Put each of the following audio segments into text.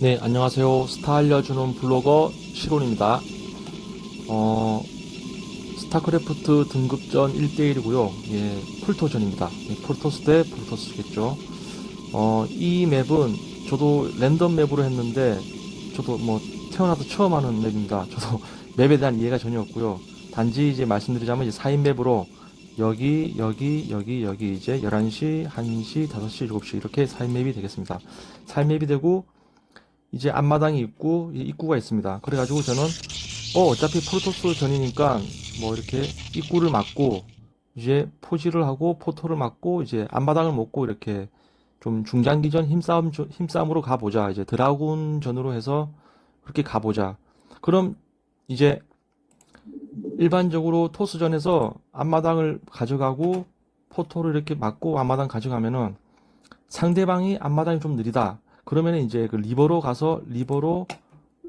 네, 안녕하세요. 스타 알려주는 블로거 시론입니다. 어, 스타크래프트 등급전 1대1이고요. 예, 풀토전입니다. 예, 프로토스 대 프로토스겠죠. 어, 이 맵은 저도 랜덤 맵으로 했는데, 저도 뭐, 태어나서 처음 하는 맵입니다. 저도 맵에 대한 이해가 전혀 없고요. 단지 이제 말씀드리자면 이제 4인 맵으로 여기, 여기, 여기, 여기 이제 11시, 1시, 5시, 7시 이렇게 4인 맵이 되겠습니다. 4인 맵이 되고, 이제 앞마당이 있고 이 입구가 있습니다. 그래 가지고 저는 어 어차피 프로토스 전이니까 뭐 이렇게 입구를 막고 이제 포지를 하고 포토를 막고 이제 앞마당을 먹고 이렇게 좀 중장기전 힘싸움 힘싸움으로 가보자. 이제 드라군 전으로 해서 그렇게 가보자. 그럼 이제 일반적으로 토스전에서 앞마당을 가져가고 포토를 이렇게 막고 앞마당 가져가면은 상대방이 앞마당이 좀 느리다. 그러면 이제 그 리버로 가서 리버로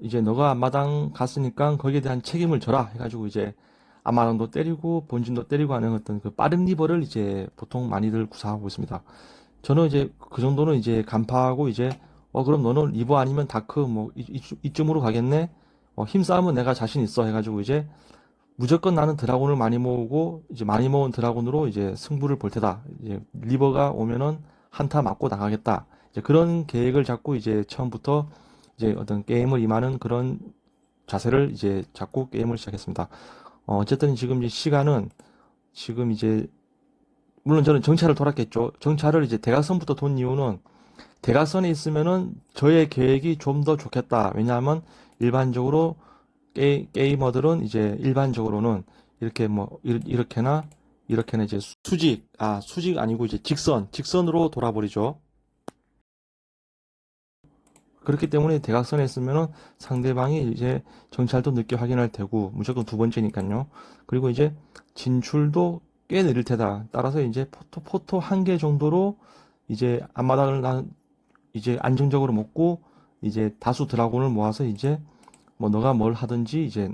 이제 너가 앞마당 갔으니까 거기에 대한 책임을 져라 해가지고 이제 앞마당도 때리고 본진도 때리고 하는 어떤 그 빠른 리버를 이제 보통 많이들 구사하고 있습니다. 저는 이제 그 정도는 이제 간파하고 이제 어 그럼 너는 리버 아니면 다크 뭐 이, 이, 이쯤으로 가겠네. 어, 힘싸움은 내가 자신 있어 해가지고 이제 무조건 나는 드라곤을 많이 모으고 이제 많이 모은 드라곤으로 이제 승부를 볼 테다. 이제 리버가 오면은 한타 맞고 나가겠다. 이제 그런 계획을 잡고 이제 처음부터 이제 어떤 게임을 임하는 그런 자세를 이제 잡고 게임을 시작했습니다. 어, 어쨌든 지금 이제 시간은 지금 이제 물론 저는 정찰을 돌았겠죠. 정찰을 이제 대각선부터 돈 이유는 대각선에 있으면은 저의 계획이 좀 더 좋겠다. 왜냐하면 일반적으로 게, 게이머들은 이제 일반적으로는 이렇게 뭐 이- 이렇게나 이렇게나 이제 수직 아 수직 아니고 이제 직선 직선으로 돌아버리죠. 그렇기 때문에 대각선에 있으면은 상대방이 이제 정찰도 늦게 확인할 테고 무조건 두 번째니까요. 그리고 이제 진출도 꽤 느릴 테다. 따라서 이제 포토 포토 한 개 정도로 이제 앞마당을 난 이제 안정적으로 먹고 이제 다수 드라곤을 모아서 이제 뭐 너가 뭘 하든지 이제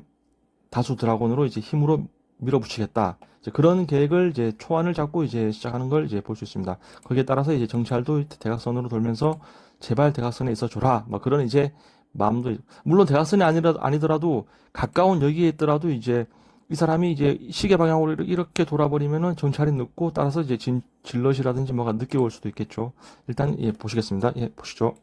다수 드라곤으로 이제 힘으로 밀어붙이겠다. 이제 그런 계획을 이제 초안을 잡고 이제 시작하는 걸 이제 볼 수 있습니다. 거기에 따라서 이제 정찰도 대각선으로 돌면서 제발 대각선에 있어 줘라. 뭐 그런 이제 마음도 있- 물론 대각선이 아니라 아니더라도 가까운 여기에 있더라도 이제 이 사람이 이제 시계 방향으로 이렇게- 이렇게 돌아버리면은 정찰이 늦고 따라서 이제 진 질럿이라든지 뭐가 늦게 올 수도 있겠죠. 일단 예 보시겠습니다. 예 보시죠.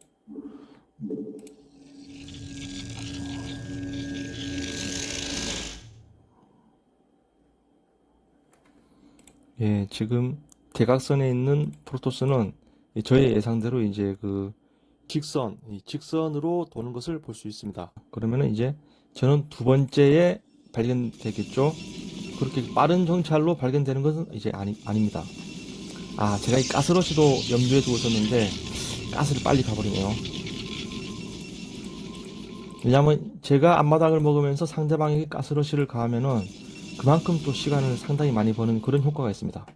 예 지금 대각선에 있는 프로토스는 이 저의 예상대로 이제 그 직선, 이 직선으로 도는 것을 볼 수 있습니다. 그러면은 이제 저는 두 번째에 발견되겠죠. 그렇게 빠른 정찰로 발견되는 것은 이제 아니, 아닙니다. 아, 제가 이 가스러시도 염두에 두고 있었는데, 가스를 빨리 가버리네요. 왜냐면 제가 앞마당을 먹으면서 상대방에게 가스러시를 가하면은 그만큼 또 시간을 상당히 많이 버는 그런 효과가 있습니다.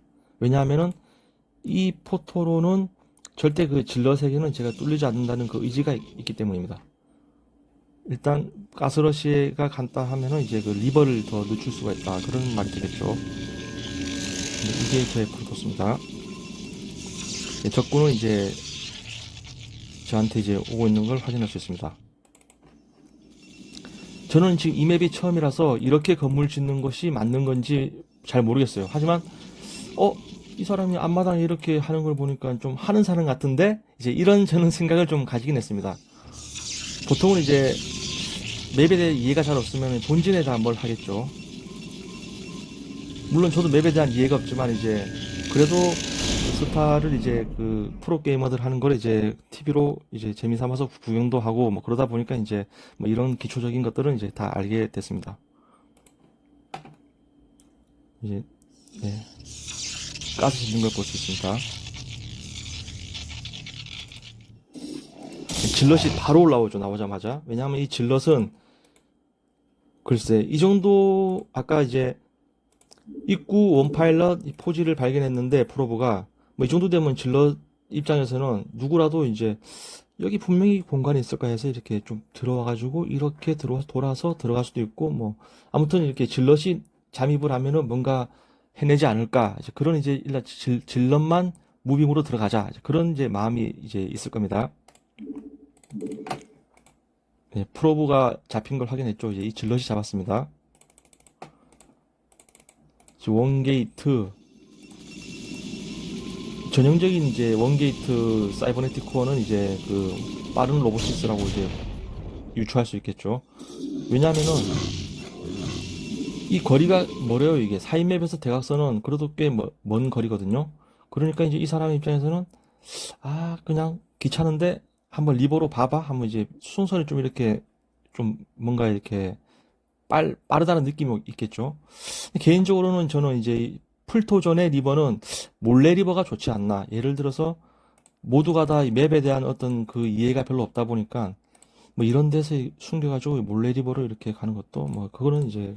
왜냐하면은 이 포토로는 절대 그 질럿에게는 제가 뚫리지 않는다는 그 의지가 있- 있기 때문입니다. 일단 가스러시가 간다 하면은 이제 그 리버를 더 늦출 수가 있다 그런 말이 되겠죠. 네, 이게 저의 프로토스입니다. 네, 적군은 이제 저한테 이제 오고 있는 걸 확인할 수 있습니다. 저는 지금 이 맵이 처음이라서 이렇게 건물 짓는 것이 맞는 건지 잘 모르겠어요. 하지만 어, 이 사람이 앞마당에 이렇게 하는 걸 보니까 좀 하는 사람 같은데 이제 이런 저는 생각을 좀 가지긴 했습니다. 보통은 이제 맵에 대해 이해가 잘 없으면 본진에 다 뭘 하겠죠. 물론 저도 맵에 대한 이해가 없지만 이제 그래도 스타를 이제 그 프로 게이머들 하는 걸 이제 TV로 이제 재미 삼아서 구경도 하고 뭐 그러다 보니까 이제 뭐 이런 기초적인 것들은 이제 다 알게 됐습니다. 이제 네. 가스 짓는 걸 볼 수 있습니다. 질럿이 바로 올라오죠, 나오자마자. 왜냐하면 이 질럿은, 글쎄, 이 정도, 아까 이제, 입구 원파일럿 이 포지를 발견했는데, 프로브가, 뭐 이 정도 되면 질럿 입장에서는 누구라도 이제, 여기 분명히 공간이 있을까 해서 이렇게 좀 들어와가지고, 이렇게 들어와서 돌아서 들어갈 수도 있고, 뭐, 아무튼 이렇게 질럿이 잠입을 하면은 뭔가 해내지 않을까. 이제 그런 이제 일단 질, 질럿만 무빙으로 들어가자. 이제 그런 이제 마음이 이제 있을 겁니다. 네, 프로브가 잡힌 걸 확인했죠. 이제 이 질럿이 잡았습니다. 원게이트 전형적인 이제 원게이트 사이버네틱 코어는 이제 그 빠른 로보시스라고 이제 유추할 수 있겠죠. 왜냐하면은 이 거리가 뭐래요 이게 4인맵에서 대각선은 그래도 꽤 먼 거리거든요. 그러니까 이제 이 사람 입장에서는 아 그냥 귀찮은데 한번 리버로 봐봐 하면 이제 순서를 좀 이렇게 좀 뭔가 이렇게 빨, 빠르다는 느낌이 있겠죠. 개인적으로는 저는 이제 풀토전의 리버는 몰래 리버가 좋지 않나. 예를 들어서 모두가 다이 맵에 대한 어떤 그 이해가 별로 없다 보니까 뭐 이런 데서 숨겨가지고 몰래 리버로 이렇게 가는 것도 뭐 그거는 이제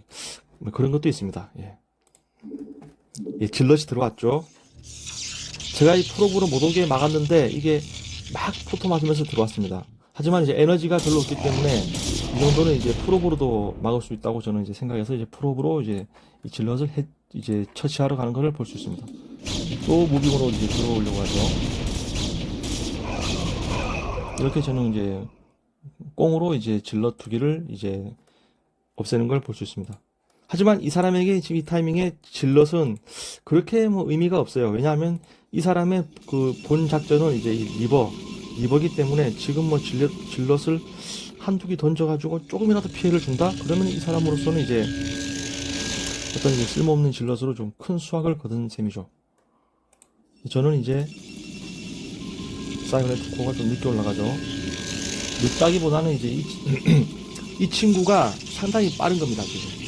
뭐 그런 것도 있습니다. 예. 예, 질럿이 들어왔죠. 제가 이 프로브로 못 오게 막았는데 이게 막 포토 맞으면서 들어왔습니다. 하지만 이제 에너지가 별로 없기 때문에 이 정도는 이제 프로브로도 막을 수 있다고 저는 이제 생각해서 이제 프로브로 이제 이 질럿을 해, 이제 처치하러 가는 것을 볼 수 있습니다. 또 무빙으로 이제 들어오려고 하죠. 이렇게 저는 이제 꽁으로 이제 질럿 두 개를 이제 없애는 걸 볼 수 있습니다. 하지만 이 사람에게 지금 이 타이밍에 질럿은 그렇게 뭐 의미가 없어요. 왜냐하면 이 사람의 그 본 작전은 이제 이 리버, 리버기 때문에 지금 뭐 질럿, 질럿을 한두 개 던져가지고 조금이라도 피해를 준다? 그러면 이 사람으로서는 이제 어떤 이제 쓸모없는 질럿으로 좀 큰 수확을 거둔 셈이죠. 저는 이제 사이버네트 코어가 좀 늦게 올라가죠. 늦다기보다는 이제 이, 이 친구가 상당히 빠른 겁니다, 지금.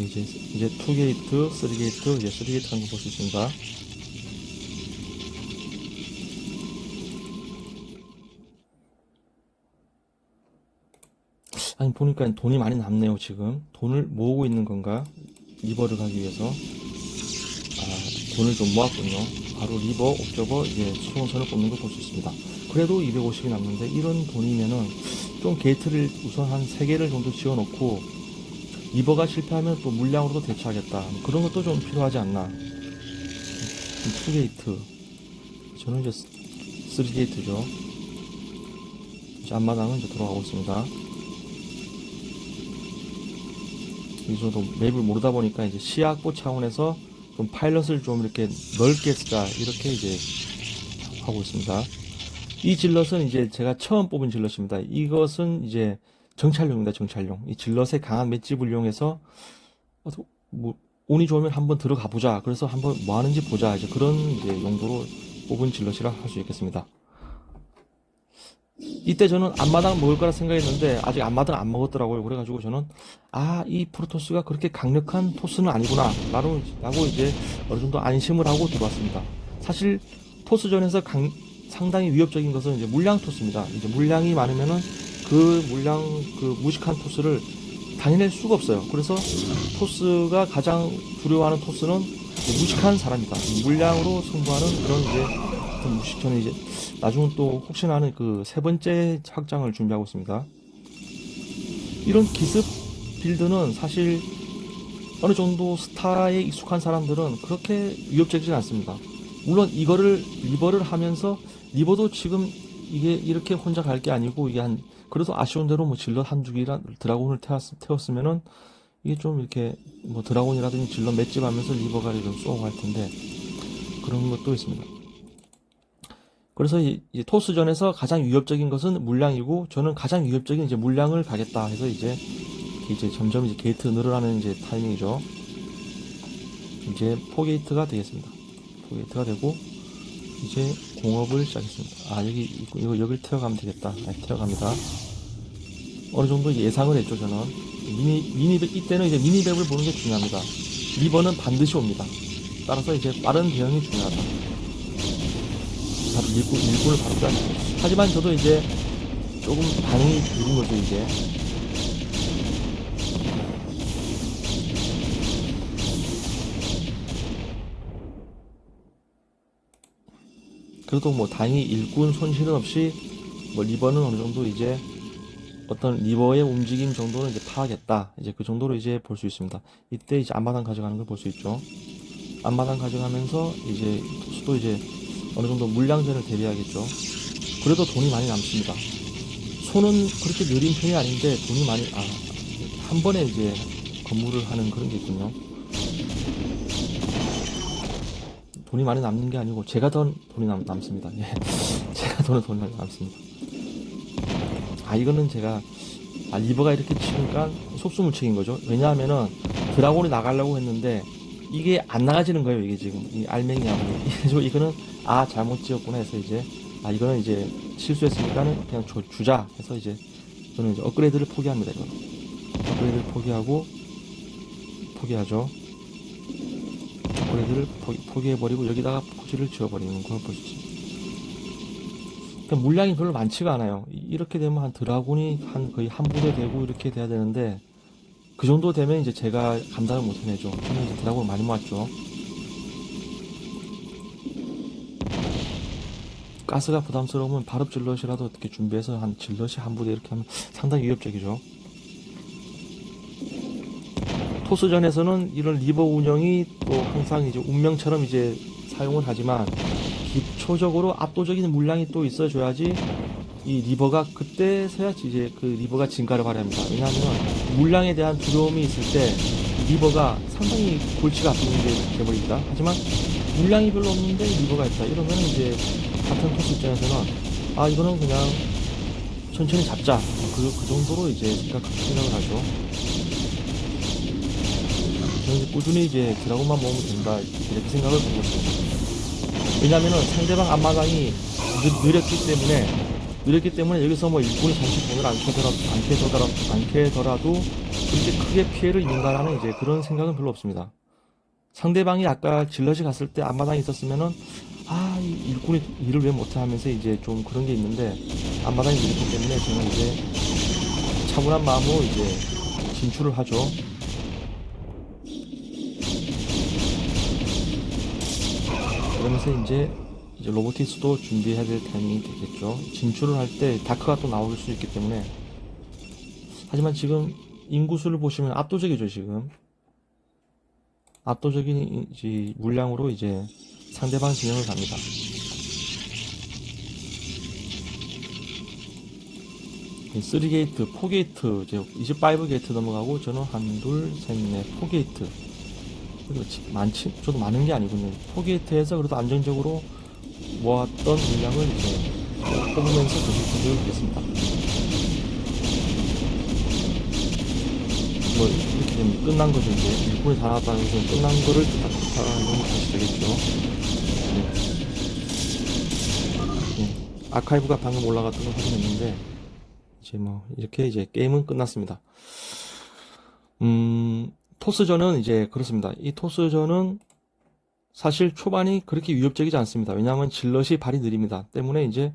이제, 이제 2게이트, 3게이트, 이제 3게이트 하는 거 볼 수 있습니다. 아니, 보니까 돈이 많이 남네요, 지금. 돈을 모으고 있는 건가? 리버를 가기 위해서. 아, 돈을 좀 모았군요. 바로 리버, 옵저버, 이제 수송선을 뽑는 걸 볼 수 있습니다. 그래도 250이 남는데, 이런 돈이면은 좀 게이트를 우선 한 3개를 정도 지어놓고, 리버가 실패하면 또 물량으로도 대처하겠다. 뭐 그런 것도 좀 필요하지 않나. 2게이트. 저는 이제 3게이트죠. 이제 앞마당은 이제 돌아가고 있습니다. 이 정도 맵을 모르다 보니까 이제 시야 확보 차원에서 좀 파일럿을 좀 이렇게 넓게 쓰자 이렇게 이제 하고 있습니다. 이 질럿은 이제 제가 처음 뽑은 질럿입니다. 이것은 이제 정찰용입니다. 정찰용. 이 질럿의 강한 맷집을 이용해서 어, 뭐 운이 좋으면 한번 들어가 보자. 그래서 한번 뭐 하는지 보자. 이제 그런 이제 용도로 뽑은 질럿이라 할 수 있겠습니다. 이때 저는 앞마당 먹을 거라 생각했는데 아직 앞마당 안 먹었더라고요. 그래가지고 저는 아 이 프로토스가 그렇게 강력한 토스는 아니구나 라고, 라고 이제 어느 정도 안심을 하고 들어왔습니다. 사실 토스전에서 강, 상당히 위협적인 것은 이제 물량 토스입니다. 이제 물량이 많으면은 그 물량 그 무식한 토스를 당해낼 수가 없어요. 그래서 토스가 가장 두려워하는 토스는 무식한 사람이다. 물량으로 승부하는 그런 이제 무식 저는 이제 나중은 또 혹시나 하는 그 세 번째 확장을 준비하고 있습니다. 이런 기습 빌드는 사실 어느 정도 스타에 익숙한 사람들은 그렇게 위협적이지 않습니다. 물론 이거를 리버를 하면서 리버도 지금 이게 이렇게 혼자 갈 게 아니고 이게 한 그래도 아쉬운 대로 뭐 질럿 한두 개랑 드라곤을 태웠, 태웠 으면은 이게 좀 이렇게 뭐 드라곤이라든지 질럿 맷집 하면서 리버가 좀 쏘고 갈 텐데 그런 것도 있습니다. 그래서 이, 이 토스전에서 가장 위협적인 것은 물량이고 저는 가장 위협적인 이제 물량을 가겠다 해서 이제 이제 점점 이제 게이트 늘어나는 이제 타이밍이죠. 이제 포게이트가 되겠습니다. 포게이트가 되고 이제 공업을 시작했습니다. 아 여기 이거 여기를 태워가면 되겠다. 네, 태워갑니다. 어느 정도 예상을 했죠 저는 미니 미니백 이때는 이제 미니백을 보는 게 중요합니다. 리버는 반드시 옵니다. 따라서 이제 빠른 대응이 중요하다. 바로 일꾼 일꾼을 바로 빼. 하지만 저도 이제 조금 반응이 느린 거죠 이제. 그래도 뭐 다행히 일꾼 손실은 없이 뭐 리버는 어느 정도 이제 어떤 리버의 움직임 정도는 이제 파악했다. 이제 그 정도로 이제 볼 수 있습니다. 이때 이제 앞마당 가져가는 걸 볼 수 있죠. 앞마당 가져가면서 이제 수도 이제 어느 정도 물량전을 대비하겠죠. 그래도 돈이 많이 남습니다. 손은 그렇게 느린 편이 아닌데 돈이 많이 아, 한 번에 이제 건물을 하는 그런 게 있군요. 돈이 많이 남는 게 아니고 제가 더 돈이 남, 남습니다. 예. 제가 더 돈이 많이 남습니다. 아 이거는 제가 아 리버가 이렇게 치니까 속수무책인 거죠. 왜냐하면은 드라곤이 나가려고 했는데 이게 안 나가지는 거예요. 이게 지금 이 알맹이하고 그래서 이거는 아 잘못 지었구나 해서 이제 아 이거는 이제 실수했으니까는 그냥 줘- 주자 해서 이제 저는 이제 업그레이드를 포기합니다. 이거 업그레이드를 포기하고 포기하죠. 업그레이드를 포기, 해버리고 여기다가 포지를 지어버리는 걸 보시죠. 그러니까 물량이 별로 많지가 않아요. 이- 이렇게 되면 한 드라군이 한 거의 한 부대 되고 이렇게 돼야 되는데 그 정도 되면 이제 제가 감당을 못 해내죠. 저는 이제 드라군을 많이 모았죠. 가스가 부담스러우면 발업 질럿이라도 어떻게 준비해서 한 질럿이 한 부대 이렇게 하면 상당히 위협적이죠. 토스전에서는 이런 리버 운영이 또 항상 이제 운명처럼 이제 사용을 하지만 기초적으로 압도적인 물량이 또 있어줘야지 이 리버가 그때서야 이제 그 리버가 진가를 발휘합니다. 왜냐하면 물량에 대한 두려움이 있을 때 리버가 상당히 골치가 아픈 게 돼버립니다. 하지만 물량이 별로 없는데 리버가 있다. 이러면 이제 같은 토스 입장에서는 아 이거는 그냥 천천히 잡자. 그, 그 정도로 이제 생각, 생각을 하죠. 이제 꾸준히 이제 드라곤만 모으면 된다. 이렇게 생각을 있습니다. 왜냐면은 상대방 앞마당이 느, 느렸기 때문에 느렸기 때문에 여기서 뭐 일꾼이 잠시 돈을 안 캐더라도 안 캐더라도 안 캐더라도 그렇게 크게 피해를 입는다라는 이제 그런 생각은 별로 없습니다. 상대방이 아까 질럿이 갔을 때 앞마당에 있었으면은 아, 이 일꾼이 일을 왜 못해 하면서 이제 좀 그런 게 있는데 앞마당이 느렸기 때문에 저는 이제 차분한 마음으로 이제 진출을 하죠. 그러면서 이제 이제 로보티스도 준비해야 될 타이밍이 되겠죠. 진출을 할 때 다크가 또 나올 수 있기 때문에 하지만 지금 인구수를 보시면 압도적이죠 지금 압도적인 이제 물량으로 이제 상대방 진영을 갑니다. 이 3게이트, 4게이트, 이제 25게이트 넘어가고 저는 한, 둘, 셋, 넷, 4게이트. 지- 많지, 저도 많은 게 아니군요. 4게이트에서 그래도 안정적으로 모았던 물량을 이제 뽑으면서 계속 보겠습니다. 뭐, 이렇게 되면 끝난 거죠, 이제. 일꾼이 다 나왔다는 것은 끝난 거를 뜻하는 것이 되겠죠. 네. 예. 아카이브가 방금 올라갔던 걸 확인했는데, 이제 뭐, 이렇게 이제 게임은 끝났습니다. 음, 토스전은 이제 그렇습니다. 이 토스전은 사실 초반이 그렇게 위협적이지 않습니다. 왜냐하면 질럿이 발이 느립니다. 때문에 이제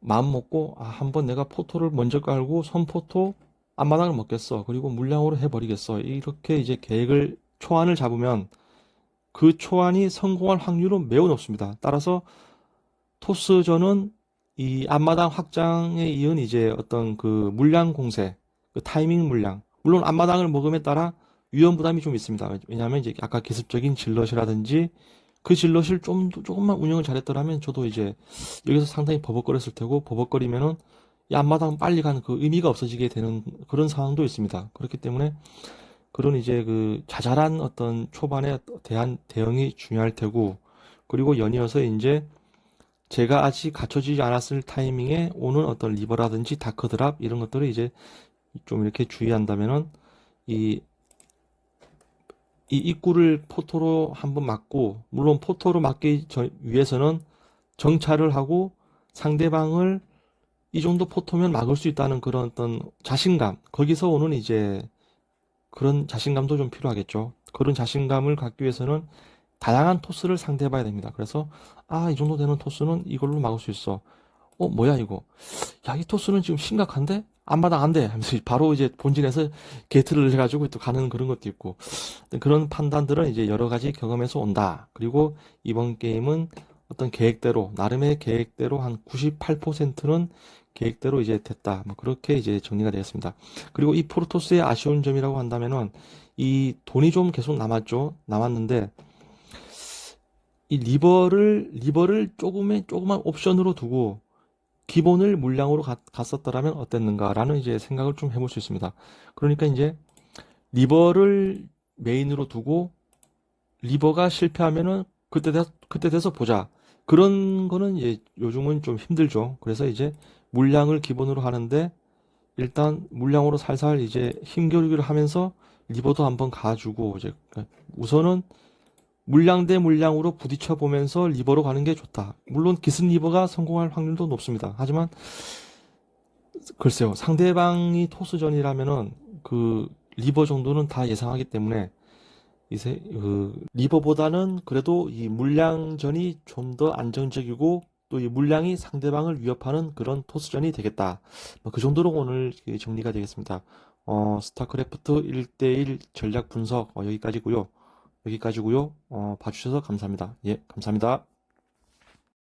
마음 먹고 아, 한번 내가 포토를 먼저 깔고 선포토 앞마당을 먹겠어. 그리고 물량으로 해버리겠어. 이렇게 이제 계획을 초안을 잡으면 그 초안이 성공할 확률은 매우 높습니다. 따라서 토스전은 이 앞마당 확장에 이은 이제 어떤 그 물량 공세, 그 타이밍 물량. 물론 앞마당을 먹음에 따라 위험 부담이 좀 있습니다. 왜냐하면 이제 아까 기습적인 질럿이라든지 그 질럿을 좀 더- 조금만 운영을 잘했더라면 저도 이제 여기서 상당히 버벅거렸을 테고 버벅거리면은 이 앞마당 빨리 가는 그 의미가 없어지게 되는 그런 상황도 있습니다. 그렇기 때문에 그런 이제 그 자잘한 어떤 초반에 대한 대응이 중요할 테고 그리고 연이어서 이제 제가 아직 갖춰지지 않았을 타이밍에 오는 어떤 리버라든지 다크 드랍 이런 것들을 이제 좀 이렇게 주의한다면은 이, 이 입구를 포토로 한번 막고 물론 포토로 막기 전- 위해서는 정찰을 하고 상대방을 이 정도 포토면 막을 수 있다는 그런 어떤 자신감 거기서 오는 이제 그런 자신감도 좀 필요하겠죠. 그런 자신감을 갖기 위해서는 다양한 토스를 상대해 봐야 됩니다. 그래서 아, 이 정도 되는 토스는 이걸로 막을 수 있어. 어, 뭐야 이거? 야, 이 토스는 지금 심각한데? 앞마당 안 돼. 하면서 바로 이제 본진에서 게이트를 해가지고 또 가는 그런 것도 있고. 그런 판단들은 이제 여러 가지 경험에서 온다. 그리고 이번 게임은 어떤 계획대로, 나름의 계획대로 한 98%는 계획대로 이제 됐다. 뭐 그렇게 이제 정리가 되었습니다. 그리고 이 프로토스의 아쉬운 점이라고 한다면은 이 돈이 좀 계속 남았죠. 남았는데 이 리버를 리버를 조금의 조그만 옵션으로 두고 기본을 물량으로 가- 갔었더라면 어땠는가라는 이제 생각을 좀 해볼 수 있습니다. 그러니까 이제 리버를 메인으로 두고 리버가 실패하면은 그때 돼, 그때 돼서 보자. 그런 거는 이제 요즘은 좀 힘들죠. 그래서 이제 물량을 기본으로 하는데 일단 물량으로 살살 이제 힘겨루기를 하면서 리버도 한번 가주고 이제 우선은 물량 대 물량으로 부딪혀 보면서 리버로 가는 게 좋다. 물론 기습 리버가 성공할 확률도 높습니다. 하지만 글쎄요, 상대방이 토스전이라면은 그 리버 정도는 다 예상하기 때문에 이제 그 리버보다는 그래도 이 물량전이 좀 더 안정적이고 또 이 물량이 상대방을 위협하는 그런 토스전이 되겠다. 뭐 그 정도로 오늘 정리가 되겠습니다. 어, 스타크래프트 1대1 전략 분석 어, 여기까지고요. 여기까지고요. 어, 봐주셔서 감사합니다. 예, 감사합니다.